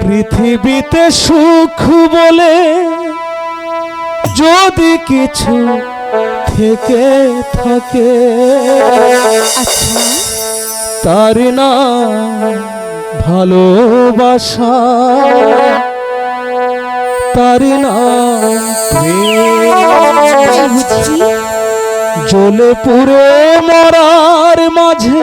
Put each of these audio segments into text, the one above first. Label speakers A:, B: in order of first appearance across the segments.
A: পৃথিবীতে সুখ বলে যদি কিছু থেকে থাকে।
B: আচ্ছা।
A: তার নাম ভালোবাসা তার নাম প্রেম।
B: তাই
A: জ্বলে পুড়ে মরার মাঝে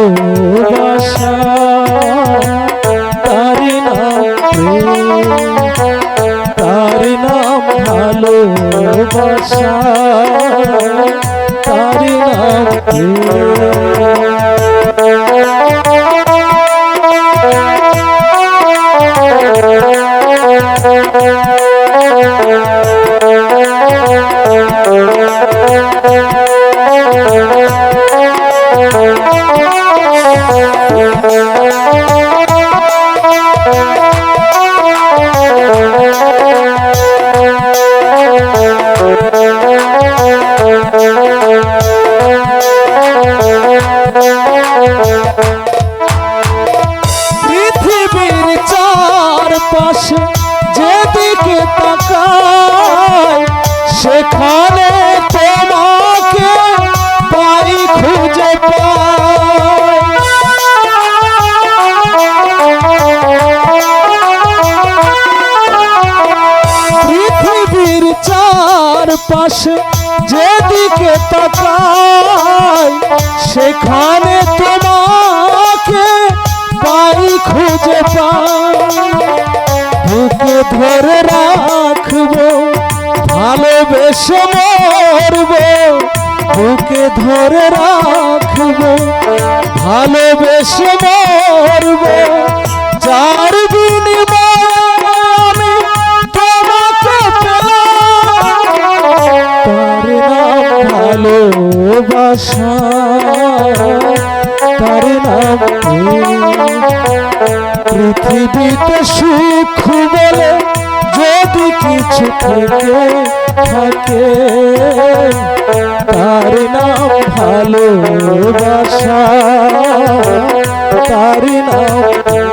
A: ভালোবাসা তার পৃথিবীর চারপাশে যেদিকে তাকায় সেখানে তোমাকে পাই খুঁজে পাই। বুকে ধরে রাখব, ভালোবেসে মরবো। বুকে ধরে রাখব, ভালোবেসে মরবো। যার বিনিময়ে ভালোবাসা তার নাম। পৃথিবীতে সুখ বলে যদি কিছু থেকে থাকে, তার নাম ভালোবাসা, তার নাম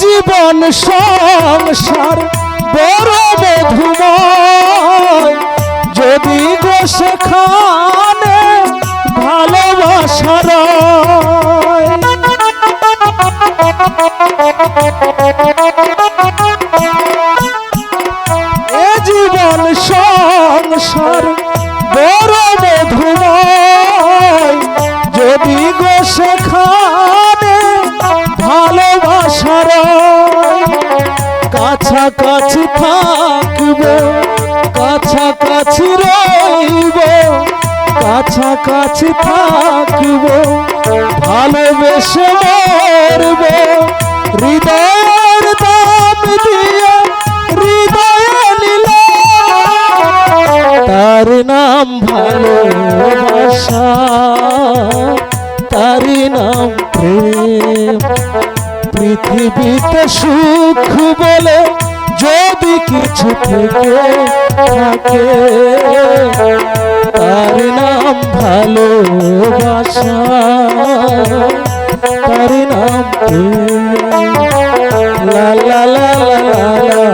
A: জীবন সংসার বড় মধুময়। কাছাকাছি থাকব, ভালোবেসে মরব। হৃদয়ের দাম দিয়ে হৃদয়ে নিল তার নাম ভালোবাসা, তার নাম প্রেম। পৃথিবীতে সুখ বলে যদি কিছু থেকে থাকে ভালোবাসা তার নাম লা লা লা লা লা।